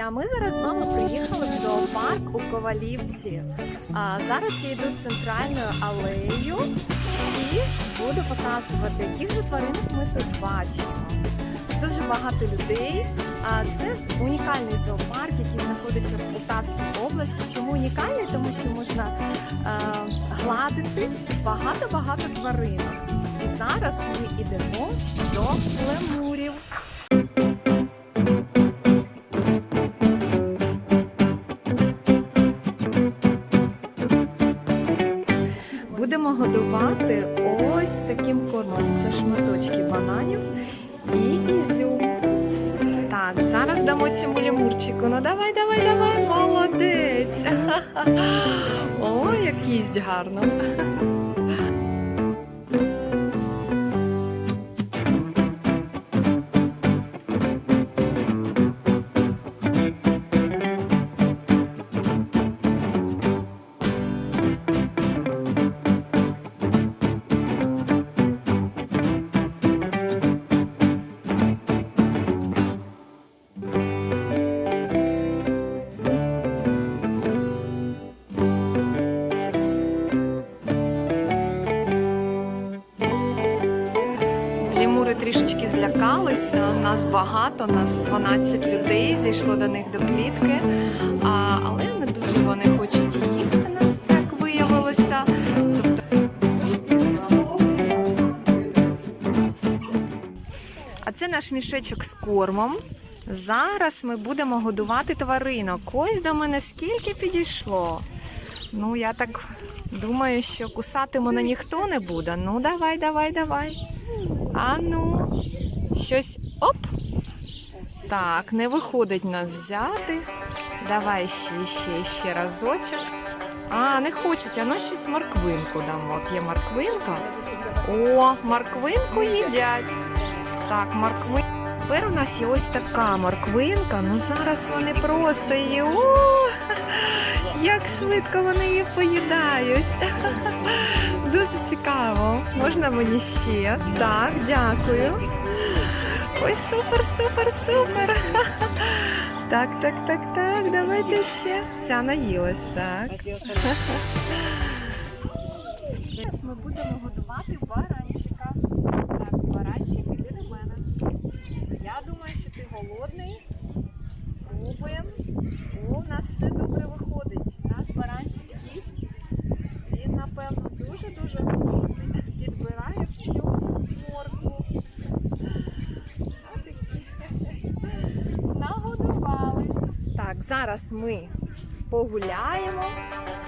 а ми зараз з вами приїхали в зоопарк у Ковалівці. А зараз я йду центральною алеєю і буду показувати, яких же тваринок ми тут бачимо. Дуже багато людей. Це унікальний зоопарк, який знаходиться в Полтавській області. Чому унікальний? Тому що можна гладити багато-багато тваринок. І зараз ми йдемо до лемурів. Будемо годувати ось таким кормом. Це шматочки бананів і ізюм. Так, зараз дамо цьому лемурчику. Ну давай, давай, давай, молодець. О, як їсть гарно. Багато, нас 12 людей зійшло до них до клітки. А, але не дуже вони хочуть їсти, нас як виявилося. А це наш мішечок з кормом. Зараз ми будемо годувати тваринок. Ось до мене скільки підійшло. Ну, я так думаю, що кусати мене ніхто не буде. Ну, давай, давай, давай. А ну, щось оп. Так, не виходить нас взяти. Давай ще, ще, ще разочок. А, не хочуть, а ну щось морквинку дамо. От є морквинка. О, морквинку їдять. Так, моркви. Тепер у нас є ось така морквинка. Ну зараз вони просто її. О, як швидко вони її поїдають. Дуже цікаво. Можна мені ще? Так, дякую. Ой, супер, супер, супер. Так, так, так, так. Давайте ще. Ця наїлась, так. Зараз ми будемо годувати баранчика. Так, баранчик, іди до мене. Я думаю, що ти голодний. Пробуємо. О, у нас все добре виходить. Наш баранчик їсть. Він, напевно, дуже-дуже голодний. Підбирає всю зараз ми погуляємо.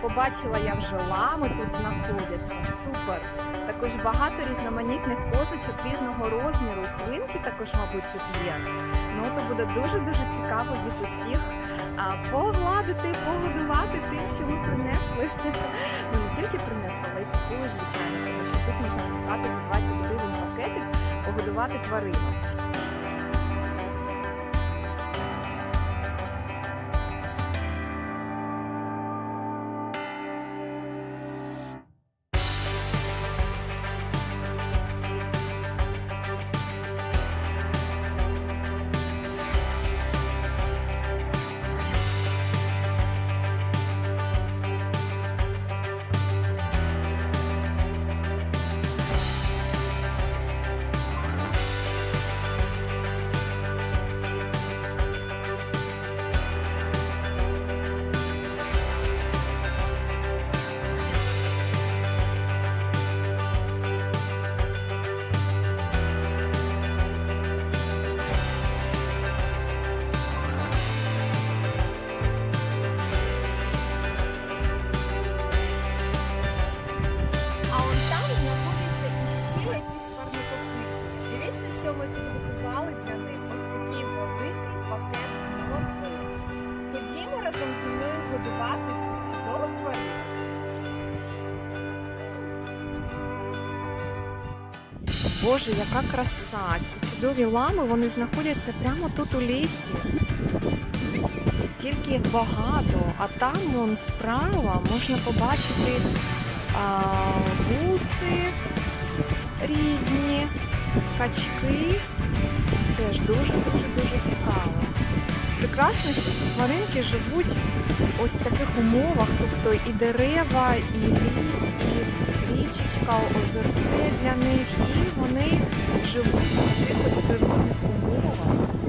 Побачила я вже лами тут знаходяться. Супер. Також багато різноманітних козочок різного розміру. Свинки також, мабуть, тут є. Ну, то буде дуже-дуже цікаво їх усіх погладити, погодувати тим, що ми принесли. Ну не тільки принесли, але й купили, звичайно, тому що тут можна придбати за 20 гривень пакетик, погодувати тварину. Що ми підготували для них. Ось такий великий пакет з морквою. Ходімо разом зі мною годувати цих чудових тварин. Боже, яка краса! Ці чудові лами вони знаходяться прямо тут у лісі. І скільки їх багато, а там вон справа можна побачити а, гуси різні, качки. Теж дуже дуже дуже цікаво. прекрасно, що ці тваринки живуть ось в таких умовах, тобто і дерева, і ліс, і річечка, озерце для них, і вони живуть в якихось природних умовах.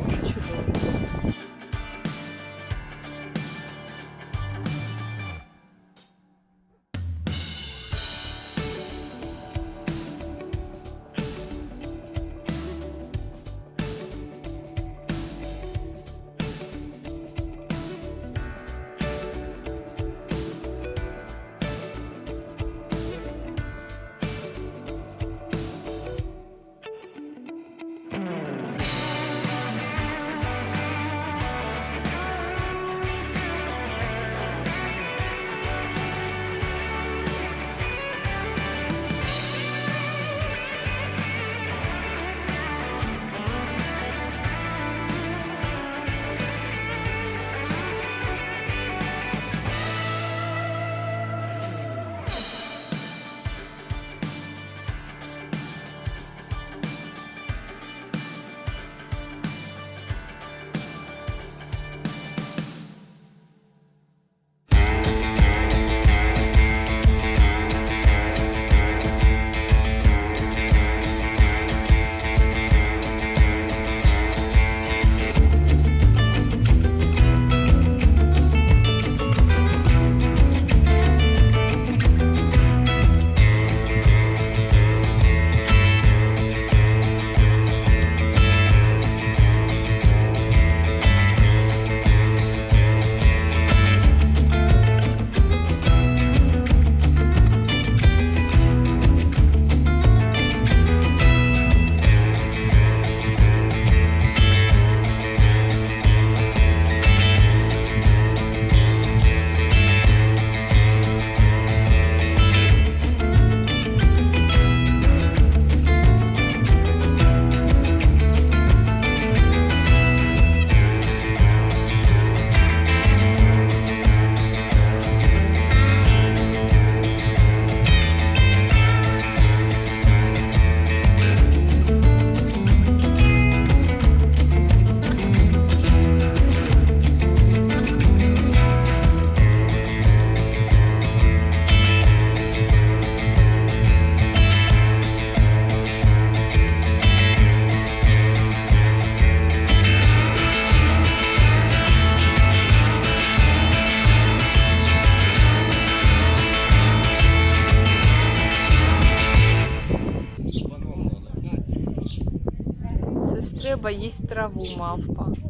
Треба траву, мавпа.